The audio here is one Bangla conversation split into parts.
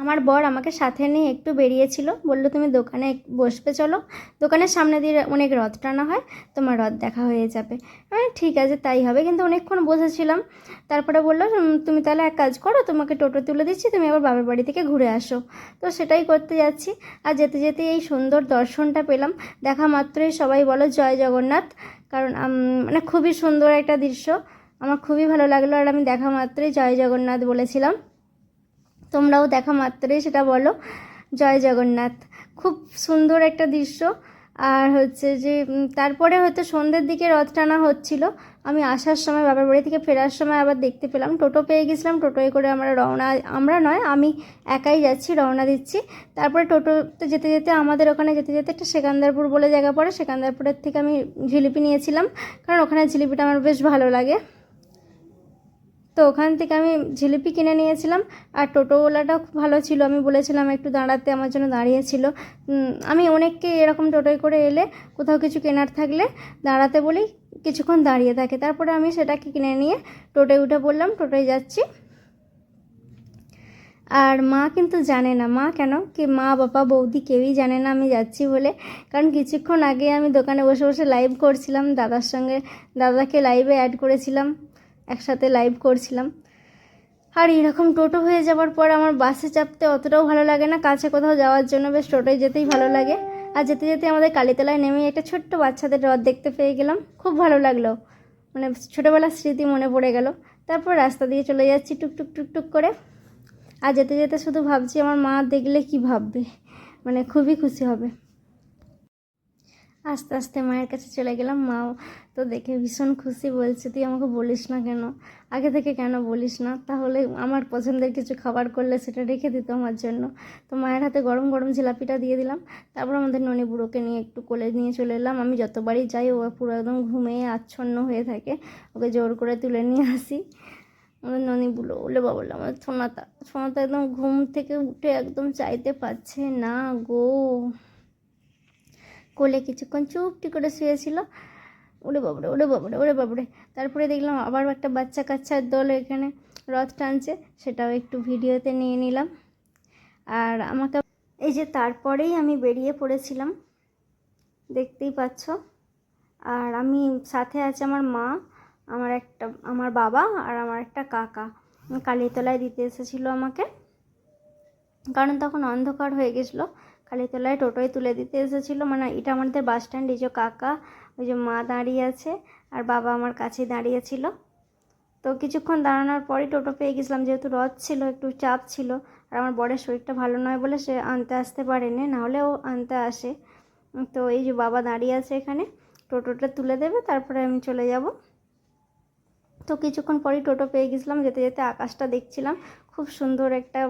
আমার বর আমাকে সাথে নিয়ে একটু বেরিয়েছিল। বলল, তুমি দোকানে বসবে, চলো। দোকানের সামনে দিয়ে অনেক রথ টানা হয়, তোমার রথ দেখা হয়ে যাবে। আমি ঠিক আছে, তাই হবে। কিন্তু অনেকক্ষণ বসেছিলাম। তারপরে বলল তুমি তাহলে এক কাজ করো, তোমাকে টোটো তুলে দিচ্ছি, তুমি আবার বাবার বাড়ি থেকে ঘুরে আসো। তো সেটাই করতে যাচ্ছি। আর যেতে যেতে এই সুন্দর দর্শনটা পেলাম। দেখা মাত্রই সবাই বলো, জয় জগন্নাথ। কারণ মানে খুবই সুন্দর একটা দৃশ্য। আমার খুবই ভালো লাগল আর আমি দেখা মাত্রই জয় জগন্নাথ বলেছিলাম। তোমরাও দেখা মাত্রই, সেটা বলো। জয় জগন্নাথ। খুব সুন্দর একটা দৃশ্য। আর হচ্ছে যে তারপরে হয়তো সন্ধ্যের দিকে রথ টানা হচ্ছিল। আমি আসার সময় বাবার বাড়ি থেকে ফেরার সময় আবার দেখতে পেলাম। টোটো পেয়ে গেছিলাম। টোটোয় করে আমরা রওনা, আমরা নয়, আমি একাই যাচ্ছি, রওনা দিচ্ছি। তারপরে টোটোতে যেতে যেতে আমাদের ওখানে যেতে যেতে একটা সেকান্দারপুর বলে জায়গা পড়ে। সেকান্দারপুরের থেকে আমি জিলিপি নিয়েছিলাম। কারণ ওখানে জিলিপিটা আমার বেশ ভালো লাগে। তো ওখান থেকে আমি জিলিপি কিনে নিয়েছিলাম আর টোটোওয়ালাটাও খুব ভালো ছিল। আমি বলেছিলাম একটু দাঁড়াতে, আমার জন্য দাঁড়িয়েছিল। আমি অনেককে এরকম টোটোয় করে এলে কোথাও কিছু কেনার থাকলে দাঁড়াতে বলি, কিছুক্ষণ দাঁড়িয়ে থাকে। তারপরে আমি সেটাকে কিনে নিয়ে টোটোয় উঠে পড়লাম, টোটোয় যাচ্ছি। আর মা কিন্তু জানে না, মা কেন? কি মা, বাবা, বৌদি কেউই জানে না আমি যাচ্ছি বলে। কারণ কিছুক্ষণ আগে আমি দোকানে বসে বসে লাইভ করছিলাম, দাদার সঙ্গে, দাদাকে লাইভে অ্যাড করেছিলাম। একসাথে লাইভ করছিলাম। আর এরকম টোটো হয়ে যাওয়ার পর আমার বাসে চাপতে অতটাও ভালো লাগে না। কাছে কোথাও যাওয়ার জন্য বেশ টোটোয় যেতেই ভালো লাগে। আর যেতে যেতে আমাদের কালীতলায় নেমে একটা ছোট্ট বাচ্চাদের রথ দেখতে পেয়ে গেলাম। খুব ভালো লাগল। মানে ছোটোবেলার স্মৃতি মনে পড়ে গেল। তারপর রাস্তা দিয়ে চলে যাচ্ছি টুকটুক টুকটুক করে। আর যেতে যেতে শুধু ভাবছি আমার মা দেখলে কি ভাববে? মানে খুবই খুশি হবে। আস্তে আস্তে মায়ের কাছে চলে গেলাম। মাও তো দেখে ভীষণ খুশি, বলছে, তুই আমাকে বলিস না কেন? আগে থেকে কেন বলিস না? তাহলে আমার পছন্দের কিছু খাবার করলে সেটা রেখে দিত আমার জন্য। তো মায়ের হাতে গরম গরম জিলাপিটা দিয়ে দিলাম। তারপর আমাদের ননি বুড়োকে নিয়ে একটু কোলে নিয়ে চলে এলাম। আমি যতবারই যাই, ও পুরো একদম ঘুমিয়ে আচ্ছন্ন হয়ে থাকে। ওকে জোর করে তুলে নিয়ে আসি। আমাদের ননি বলে বাবলা আমার সোনাতা সোনাতা একদম ঘুম থেকে উঠে একদম চাইতে পারছে না গো। কোলে কিছুক্ষণ চুপটি করে শুয়েছিল। ওরে বাবরে ওরে বাবরে ওরে বাবরে। তারপরে দেখলাম আবার একটা বাচ্চা কাচ্চার দল এখানে রথ টানছে, সেটাও একটু ভিডিওতে নিয়ে নিলাম। আর আমাকে এই যে তারপরেই আমি বেরিয়ে পড়েছিলাম, দেখতেই পাচ্ছ। আর আমি সাথে আছে আমার মা, আমার একটা, আমার বাবা আর আমার একটা কাকা। কালীতলায় দিতে এসেছিল আমাকে। কারণ তখন অন্ধকার হয়ে গেছিল। কালীতলায় টোটোয় তুলে দিতে এসেছিল। মানে এটা আমাদের বাস স্ট্যান্ড, এই যে কাকা, ওই যে মা দাঁড়িয়ে আছে আর বাবা আমার কাছে দাঁড়িয়ে ছিল। তো কিছুক্ষণ দাঁড়ানোর পরই টোটো পেয়ে গেছিলাম, যেহেতু রথ ছিল, একটু চাপ ছিল, আর আমার বরের শরীরটা ভালো নয় বলে সে আনতে আসতে পারেনি নাহলে ও আনতে আসে। তো এই যে বাবা দাঁড়িয়ে আছে এখানে, টোটোটা তুলে দেবে, তারপরে আমি চলে যাব। তো কিছুক্ষণ পরই টোটো পেয়ে গেছিলাম, যেতে যেতে আকাশটা দেখছিলাম খুব সুন্দর একটা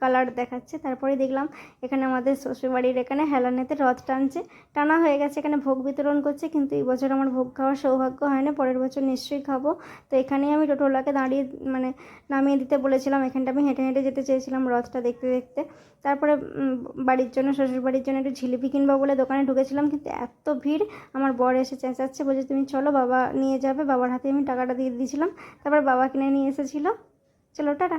কালার দেখাচ্ছে। তারপরে দেখলাম এখানে আমাদের শ্বশুরবাড়ির এখানে হেলানেতে রথ টানছে। টানা হয়ে গেছে, এখানে ভোগ বিতরণ করছে, কিন্তু এই বছর আমার ভোগ খাওয়ার সৌভাগ্য হয় না পরের বছর নিশ্চয়ই খাব। তো এখানেই আমি টোটোওয়ালাকে দাঁড়িয়ে মানে নামিয়ে দিতে বলেছিলাম, এখানটা আমি হেঁটে হেঁটে যেতে চেয়েছিলাম রথটা দেখতে দেখতে। তারপরে বাড়ির জন্য, শ্বশুরবাড়ির জন্য একটু জিলিপি কিনবো বলে দোকানে ঢুকেছিলাম, কিন্তু এত ভিড়, আমার বর এসে চেঁচাচ্ছে, বলছে, তুমি চলো, বাবা নিয়ে যাবে, বাবার হাতে আমি টাকাটা দিয়ে দিয়েছিলাম, তারপর বাবা কিনে নিয়ে এসেছিল। চলো, টাটা।